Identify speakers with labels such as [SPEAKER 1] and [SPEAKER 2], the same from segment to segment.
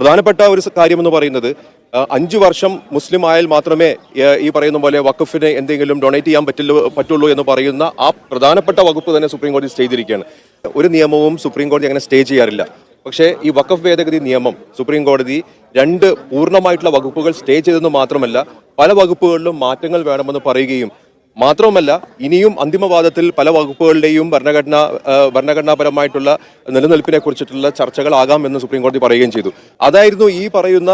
[SPEAKER 1] പ്രധാനപ്പെട്ട ഒരു കാര്യമെന്ന് പറയുന്നത് അഞ്ചു വർഷം മുസ്ലിം ആയാൽ മാത്രമേ ഈ പറയുന്ന പോലെ വഖഫിന് എന്തെങ്കിലും ഡൊണേറ്റ് ചെയ്യാൻ പറ്റുള്ളൂ പറ്റുള്ളൂ എന്ന് പറയുന്ന ആ പ്രധാനപ്പെട്ട വകുപ്പ് തന്നെ സുപ്രീം കോടതി സ്റ്റേ ചെയ്തിരിക്കുകയാണ്. ഒരു നിയമവും സുപ്രീം കോടതി അങ്ങനെ സ്റ്റേ ചെയ്യാറില്ല. പക്ഷേ ഈ വഖഫ് ഭേദഗതി നിയമം സുപ്രീം കോടതി രണ്ട് പൂർണമായിട്ടുള്ള വകുപ്പുകൾ സ്റ്റേ ചെയ്തെന്ന് മാത്രമല്ല പല വകുപ്പുകളിലും മാറ്റങ്ങൾ വേണമെന്ന് പറയുകയും മാത്രവുമല്ല ഇനിയും അന്തിമവാദത്തിൽ പല വകുപ്പുകളുടെയും ഭരണഘടന ഭരണഘടനാപരമായിട്ടുള്ള നിലനിൽപ്പിനെ കുറിച്ചിട്ടുള്ള ചർച്ചകളാകാം എന്ന് സുപ്രീം കോടതി പറയുകയും ചെയ്തു. അതായിരുന്നു ഈ പറയുന്ന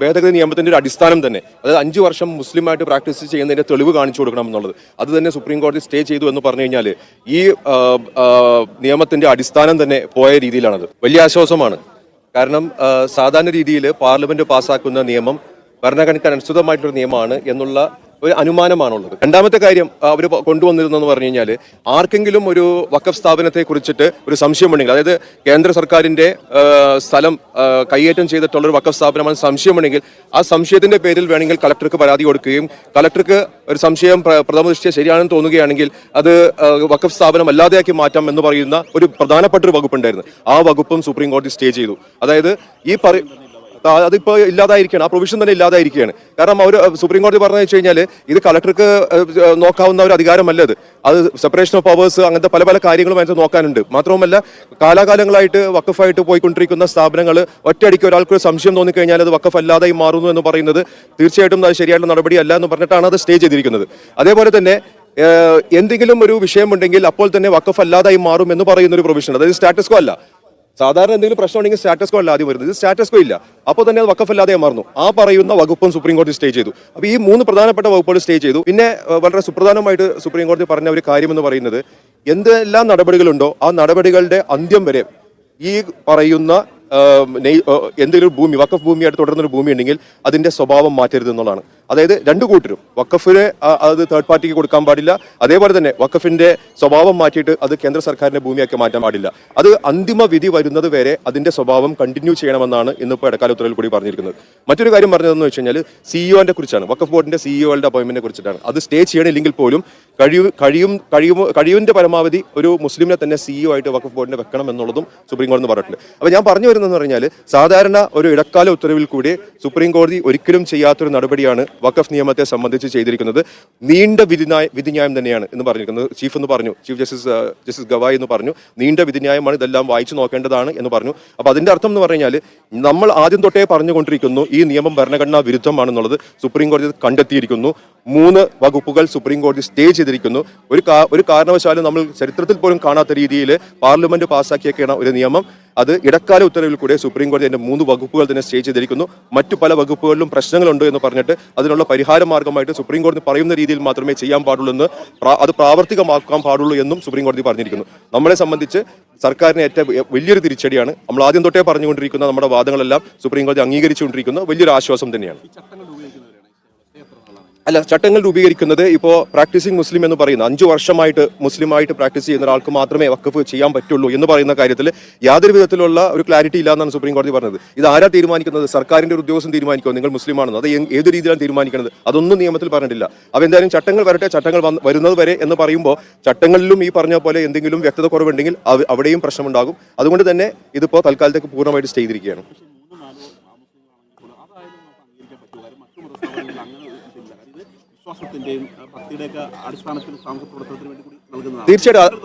[SPEAKER 1] ഭേദഗതി നിയമത്തിന്റെ ഒരു അടിസ്ഥാനം തന്നെ. അതായത് അഞ്ച് വർഷം മുസ്ലിമായിട്ട് പ്രാക്ടീസ് ചെയ്യുന്നതിന്റെ തെളിവ് കാണിച്ചു കൊടുക്കണം എന്നുള്ളത്. അത് തന്നെ സുപ്രീം കോടതി സ്റ്റേ ചെയ്തു എന്ന് പറഞ്ഞു കഴിഞ്ഞാൽ ഈ നിയമത്തിന്റെ അടിസ്ഥാനം തന്നെ പോയ രീതിയിലാണത്. വലിയ ആശ്വാസമാണ്. കാരണം സാധാരണ രീതിയിൽ പാർലമെന്റ് പാസ്സാക്കുന്ന നിയമം ഭരണഘടനയ്ക്ക് അനുസൃതമായിട്ടുള്ള നിയമമാണ് എന്നുള്ള ഒരു അനുമാനമാണുള്ളത്. രണ്ടാമത്തെ കാര്യം അവർ കൊണ്ടുവന്നിരുന്നെന്ന് പറഞ്ഞു കഴിഞ്ഞാൽ ആർക്കെങ്കിലും ഒരു വക്കഫ് സ്ഥാപനത്തെ കുറിച്ചിട്ട് ഒരു സംശയമുണ്ടെങ്കിൽ അതായത് കേന്ദ്ര സർക്കാരിന്റെ സ്ഥലം കൈയേറ്റം ചെയ്തിട്ടുള്ള ഒരു വക്കഫ് സ്ഥാപനമാണ് സംശയമുണ്ടെങ്കിൽ ആ സംശയത്തിന്റെ പേരിൽ വേണമെങ്കിൽ കളക്ടർക്ക് പരാതി കൊടുക്കുകയും കളക്ടർക്ക് ഒരു സംശയം പ്ര- പ്രഥമ ദൃഷ്ടിയെ ശരിയാണെന്ന് തോന്നുകയാണെങ്കിൽ അത് വക്കഫ് സ്ഥാപനം അല്ലാതെയാക്കി മാറ്റാം എന്ന് പറയുന്ന ഒരു പ്രധാനപ്പെട്ട ഒരു വകുപ്പുണ്ടായിരുന്നു. ആ വകുപ്പും സുപ്രീം കോടതി സ്റ്റേ ചെയ്തു. അതായത് ഈ പറ ആ, അതിപ്പോ ഇല്ലാതായിരിക്കുകയാണ്. ആ പ്രൊവിഷൻ തന്നെ ഇല്ലാതായിരിക്കുകയാണ്. കാരണം അവർ സുപ്രീം കോടതി പറഞ്ഞു വെച്ച് കഴിഞ്ഞാൽ ഇത് കളക്ടർക്ക് നോക്കാവുന്ന ഒരു അധികാരമല്ല അത് അത് സെപ്പറേഷൻ ഓഫ് പവേഴ്സ് അങ്ങനത്തെ പല പല കാര്യങ്ങളും അതിനകത്ത് നോക്കാനുണ്ട്. മാത്രവുമല്ല കാലാകാലങ്ങളായിട്ട് വക്കഫായിട്ട് പോയിക്കൊണ്ടിരിക്കുന്ന സ്ഥാപനങ്ങൾ ഒറ്റയടിക്ക് ഒരാൾക്ക് ഒരു സംശയം തോന്നിക്കഴിഞ്ഞാൽ അത് വക്കഫ് അല്ലാതായി മാറുന്നു എന്ന് പറയുന്നത് തീർച്ചയായിട്ടും അത് ശരിയായിട്ടുള്ള നടപടിയല്ല എന്ന് പറഞ്ഞിട്ടാണ് അത് സ്റ്റേ ചെയ്തിരിക്കുന്നത്. അതേപോലെ തന്നെ എന്തെങ്കിലും ഒരു വിഷയമുണ്ടെങ്കിൽ അപ്പോൾ തന്നെ വക്കഫ് അല്ലാതായി മാറും എന്ന് പറയുന്ന ഒരു പ്രൊവിഷൻ അതായത് സ്റ്റാറ്റസ്കോ അല്ല. സാധാരണ എന്തെങ്കിലും പ്രശ്നം ഉണ്ടെങ്കിൽ സ്റ്റാറ്റസ് കോ അല്ല ആദ്യം വരുന്നത്. ഇത് സ്റ്റാറ്റസ് കോ ഇല്ല. അപ്പോൾ തന്നെ അത് വക്കഫല്ലാതെ മാറുന്നു. ആ പറയുന്ന വകുപ്പും സുപ്രീം കോടതി സ്റ്റേ ചെയ്തു. അപ്പോൾ ഈ മൂന്ന് പ്രധാനപ്പെട്ട വകുപ്പുകൾ സ്റ്റേ ചെയ്തു. പിന്നെ വളരെ സുപ്രധാനമായിട്ട് സുപ്രീം കോടതി പറഞ്ഞ ഒരു കാര്യം എന്ന് പറയുന്നത് എന്തെല്ലാം നടപടികളുണ്ടോ ആ നടപടികളുടെ അന്ത്യം വരെ ഈ പറയുന്ന എന്തെങ്കിലും ഭൂമി വക്കഫ് ഭൂമിയായിട്ട് തുടർന്നൊരു ഭൂമി ഉണ്ടെങ്കിൽ അതിന്റെ സ്വഭാവം മാറ്റരുത് എന്നുള്ളതാണ്. അതായത് രണ്ട് കൂട്ടരും. വക്കഫിന് അത് തേർഡ് പാർട്ടിക്ക് കൊടുക്കാൻ പാടില്ല. അതേപോലെ തന്നെ വക്കഫിന്റെ സ്വഭാവം മാറ്റിയിട്ട് അത് കേന്ദ്ര സർക്കാരിന്റെ ഭൂമിയാക്കി മാറ്റാൻ പാടില്ല. അത് അന്തിമ വിധി വരുന്നത് വരെ അതിന്റെ സ്വഭാവം കണ്ടിന്യൂ ചെയ്യണമെന്നാണ് ഇന്നിപ്പോൾ ഇടക്കാല ഉത്തരവിൽ കൂടി പറഞ്ഞിരിക്കുന്നത്. മറ്റൊരു കാര്യം പറഞ്ഞതെന്ന് വെച്ച് കഴിഞ്ഞാൽ സിഇഒന്റെ കുറിച്ചാണ്. വക്കഫ് ബോർഡിന്റെ സിഇഒകളുടെ അപ്പോയിന്റ്മെന്റിനെ കുറിച്ചിട്ടാണ്. അത് സ്റ്റേ ചെയ്യണില്ലെങ്കിൽ പോലും കഴിവ് കഴിയും കഴിയും കഴിവിന്റെ പരമാവധി ഒരു മുസ്ലിമിനെ തന്നെ സിഇഒ ആയിട്ട് വക്കഫ് ബോർഡിനെ വെക്കണം എന്നുള്ളതും സുപ്രീം കോടതി പറഞ്ഞിട്ടുണ്ട്. അപ്പൊ ഞാൻ പറഞ്ഞു വരുന്നതെന്ന് പറഞ്ഞാൽ സാധാരണ ഒരു ഇടക്കാല ഉത്തരവിൽ കൂടി സുപ്രീം കോടതി ഒരിക്കലും ചെയ്യാത്തൊരു നടപടിയാണ് വഖഫ് നിയമത്തെ സംബന്ധിച്ച് ചെയ്തിരിക്കുന്നത് നീണ്ട വിധിന്യായ വിധിന്യായം തന്നെയാണ് എന്ന് പറഞ്ഞിരിക്കുന്നത് ചീഫ് എന്ന് പറഞ്ഞു. ചീഫ് ജസ്റ്റിസ് ജസ്റ്റിസ് ഗവായ് എന്ന് പറഞ്ഞു. നീണ്ട വിധിന്യായമാണ് ഇതെല്ലാം വായിച്ചു നോക്കേണ്ടതാണ് എന്ന് പറഞ്ഞു. അപ്പോൾ അതിന്റെ അർത്ഥം എന്ന് പറഞ്ഞു കഴിഞ്ഞാൽ നമ്മൾ ആദ്യം തൊട്ടേ പറഞ്ഞുകൊണ്ടിരിക്കുന്നു ഈ നിയമം ഭരണഘടനാ വിരുദ്ധമാണെന്നുള്ളത് സുപ്രീം കോടതി കണ്ടെത്തിയിരിക്കുന്നു. മൂന്ന് വകുപ്പുകൾ സുപ്രീം കോടതി സ്റ്റേ ചെയ്തിരിക്കുന്നു. ഒരു ഒരു കാരണവശാലും നമ്മൾ ചരിത്രത്തിൽ പോലും കാണാത്ത രീതിയിൽ പാർലമെന്റ് പാസ്സാക്കിയേക്കാണ് ഒരു നിയമം. അത് ഇടക്കാല ഉത്തരവിൽ കൂടെ സുപ്രീം കോടതി അതിന്റെ മൂന്ന് വകുപ്പുകൾ തന്നെ സ്റ്റേ ചെയ്തിരിക്കുന്നു. മറ്റു പല വകുപ്പുകളിലും പ്രശ്നങ്ങളുണ്ട് എന്ന് പറഞ്ഞിട്ട് അതിനുള്ള പരിഹാര മാർഗമായിട്ട് സുപ്രീം കോടതി പറയുന്ന രീതിയിൽ മാത്രമേ ചെയ്യാൻ പാടുള്ളൂ എന്ന് അത് പ്രാവർത്തികമാക്കാൻ പാടുള്ളൂ എന്നും സുപ്രീം കോടതി പറഞ്ഞിരിക്കുന്നു. നമ്മളെ സംബന്ധിച്ച് സർക്കാരിന് ഏറ്റവും വലിയൊരു തിരിച്ചടിയാണ്. നമ്മൾ ആദ്യം തൊട്ടേ പറഞ്ഞുകൊണ്ടിരിക്കുന്ന നമ്മുടെ വാദങ്ങളെല്ലാം സുപ്രീം കോടതി അംഗീകരിച്ചുകൊണ്ടിരിക്കുന്ന. വലിയൊരു ആശ്വാസം തന്നെയാണ്. അല്ല ചട്ടങ്ങൾ രൂപീകരിക്കുന്നത് ഇപ്പോൾ പ്രാക്ടീസിങ് മുസ്ലിം എന്ന് പറയുന്ന അഞ്ചു വർഷമായിട്ട് മുസ്ലിമായിട്ട് പ്രാക്ടീസ് ചെയ്യുന്ന ഒരാൾക്ക് മാത്രമേ വക്കഫ് ചെയ്യാൻ പറ്റുള്ളൂ എന്ന് പറയുന്ന കാര്യത്തിൽ യാതൊരു വിധത്തിലുള്ള ഒരു ക്ലാരിറ്റി ഇല്ല എന്നാണ് സുപ്രീം കോടതി പറഞ്ഞത്. ഇത് ആരാ തീരുമാനിക്കുന്നത്? സർക്കാരിന്റെ ഒരു ഉദ്യോഗസ്ഥൻ തീരുമാനിക്കുമോ നിങ്ങൾ മുസ്ലിമാണെന്ന് അത് ഏത് രീതിയിലാണ് തീരുമാനിക്കുന്നത് അതൊന്നും നിയമത്തിൽ പറഞ്ഞിട്ടില്ല. അപ്പോൾ എന്തായാലും ചട്ടങ്ങൾ വരട്ടെ ചട്ടങ്ങൾ വരുന്നത് വരെ എന്ന് പറയുമ്പോൾ ചട്ടങ്ങളിലും ഈ പറഞ്ഞ പോലെ എന്തെങ്കിലും വ്യക്തത കുറവുണ്ടെങ്കിൽ അവ- അവിടെയും പ്രശ്നമുണ്ടാകും. അതുകൊണ്ട് തന്നെ ഇതിപ്പോൾ തൽക്കാലത്തേക്ക് പൂർണമായിട്ട് സ്റ്റേ ചെയ്തിരിക്കുകയാണ്. തീർച്ചയായിട്ടും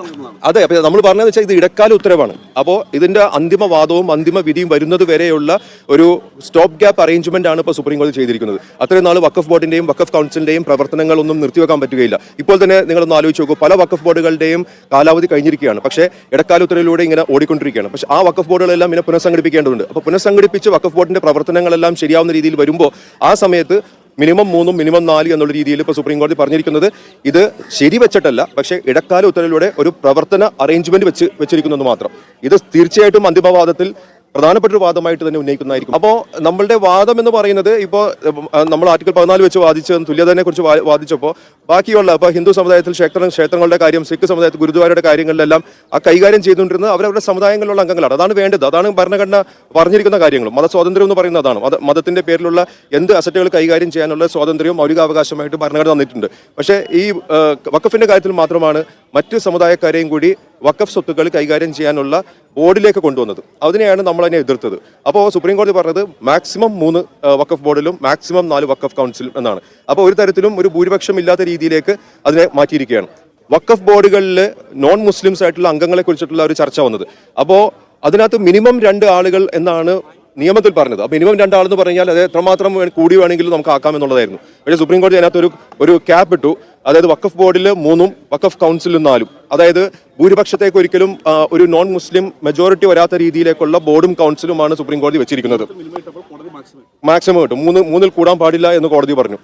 [SPEAKER 1] അതെ അപ്പൊ നമ്മൾ പറഞ്ഞതെന്ന് വെച്ചാൽ ഇത് ഇടക്കാല ഉത്തരവാണ്. അപ്പോൾ ഇതിന്റെ അന്തിമ വാദവും അന്തിമ വിധിയും വരുന്നത് വരെയുള്ള ഒരു സ്റ്റോപ്പ് ഗ്യാപ്പ് അറേഞ്ച്മെന്റ് ആണ് ഇപ്പോൾ സുപ്രീം കോടതി ചെയ്തിരിക്കുന്നത്. അത്രയും നാൾ വക്കഫ് ബോർഡിന്റെയും വക്കഫ് കൗൺസിലിന്റെയും പ്രവർത്തനങ്ങൾ ഒന്നും നിർത്തിവെക്കാൻ പറ്റുകയില്ല. ഇപ്പോൾ തന്നെ നിങ്ങളൊന്ന് ആലോചിച്ച് നോക്കൂ പല വക്കഫ് ബോർഡുകളുടെയും കാലാവധി കഴിഞ്ഞിരിക്കുകയാണ്. പക്ഷേ ഇടക്കാല ഉത്തരവിലൂടെ ഇങ്ങനെ ഓടിക്കൊണ്ടിരിക്കുകയാണ്. പക്ഷേ ആ വക്കഫ് ബോർഡുകളെല്ലാം ഇങ്ങനെ പുനഃസംഘടിപ്പിക്കേണ്ടതുണ്ട്. അപ്പോൾ പുനഃസംഘടിപ്പിച്ച് വക്കഫ് ബോർഡിന്റെ പ്രവർത്തനങ്ങളെല്ലാം ശരിയാവുന്ന രീതിയിൽ വരുമ്പോൾ ആ സമയത്ത് മിനിമം മൂന്നും മിനിമം നാല് എന്നുള്ള രീതിയിൽ ഇപ്പോൾ സുപ്രീം കോടതി പറഞ്ഞിരിക്കുന്നത്. ഇത് ശരി വെച്ചിട്ടല്ല പക്ഷേ ഇടക്കാല ഉത്തരവിലൂടെ ഒരു പ്രവർത്തന അറേഞ്ച്മെന്റ് വെച്ച് വെച്ചിരിക്കുന്നു മാത്രം. ഇത് തീർച്ചയായിട്ടും അന്തിമവാദത്തിൽ പ്രധാനപ്പെട്ട ഒരു വാദമായിട്ട് തന്നെ ഉന്നയിക്കുന്നതായിരിക്കും. അപ്പോൾ നമ്മളുടെ വാദം എന്ന് പറയുന്നത് ഇപ്പോൾ നമ്മൾ ആർട്ടിക്കൽ പതിനാല് വെച്ച് വാദിച്ച തുല്യതനെ കുറിച്ച് വാദിച്ചപ്പോൾ ബാക്കിയുള്ള ഇപ്പോൾ ഹിന്ദു സമുദായത്തിൽ ക്ഷേത്ര ക്ഷേത്രങ്ങളുടെ കാര്യം സിഖ് സമുദായത്തിൽ ഗുരുദ്വാരയുടെ കാര്യങ്ങളിലെല്ലാം ആ കൈകാര്യം ചെയ്തുകൊണ്ടിരുന്നത് അവരവരുടെ സമുദായങ്ങളിലുള്ള അംഗങ്ങളാണ്. അതാണ് വേണ്ടത്. അതാണ് ഭരണഘടന പറഞ്ഞിരിക്കുന്ന കാര്യങ്ങളും. മതസ്വാതന്ത്ര്യം എന്ന് പറയുന്നത് അതാണ്. മത മതത്തിന്റെ പേരിലുള്ള എന്ത് അസറ്റുകൾ കൈകാര്യം ചെയ്യാനുള്ള സ്വാതന്ത്ര്യവും മൗലികാവകാശമായിട്ട് ഭരണഘടന തന്നിട്ടുണ്ട്. പക്ഷേ ഈ വക്കഫിന്റെ കാര്യത്തിൽ മാത്രമാണ് മറ്റ് സമുദായക്കാരെയും കൂടി വക്കഫ് സ്വത്തുക്കൾ കൈകാര്യം ചെയ്യാനുള്ള ബോർഡിലേക്ക് കൊണ്ടുവന്നത്. അതിനെയാണ് നമ്മൾ അതിനെ എതിർത്തത്. അപ്പോൾ സുപ്രീം കോടതി പറഞ്ഞത് മാക്സിമം മൂന്ന് വക്കഫ് ബോർഡിലും മാക്സിമം നാല് വക്കഫ് കൗൺസിലും എന്നാണ്. അപ്പോൾ ഒരു തരത്തിലും ഒരു ഭൂരിപക്ഷം ഇല്ലാത്ത രീതിയിലേക്ക് അതിനെ മാറ്റിയിരിക്കുകയാണ്. വക്കഫ് ബോർഡുകളിൽ നോൺ മുസ്ലിംസ് ആയിട്ടുള്ള അംഗങ്ങളെ കുറിച്ചിട്ടുള്ള ഒരു ചർച്ച വന്നത്. അപ്പോൾ അതിനകത്ത് മിനിമം രണ്ട് ആളുകൾ എന്നാണ് നിയമത്തിൽ പറഞ്ഞത്. അപ്പോൾ മിനിമം രണ്ടാളെന്ന് പറഞ്ഞാൽ അത് എത്രമാത്രം കൂടി വേണമെങ്കിലും നമുക്ക് ആക്കാം എന്നുള്ളതായിരുന്നു. പക്ഷേ സുപ്രീം കോടതി അതിനകത്ത് ഒരു ഒരു ക്യാപ്പ് ഇട്ടു. അതായത് വക്കഫ് ബോർഡിൽ മൂന്നും വക്കഫ് കൗൺസിലും നാലും. അതായത് ഭൂരിപക്ഷത്തേക്ക് ഒരിക്കലും ഒരു നോൺ മുസ്ലിം മെജോറിറ്റി വരാത്ത രീതിയിലേക്കുള്ള ബോർഡും കൗൺസിലുമാണ് സുപ്രീം കോടതി വെച്ചിരിക്കുന്നത്. മാക്സിമം കിട്ടും മൂന്ന് മൂന്നിൽ കൂടാൻ പാടില്ല എന്ന് കോടതി പറഞ്ഞു.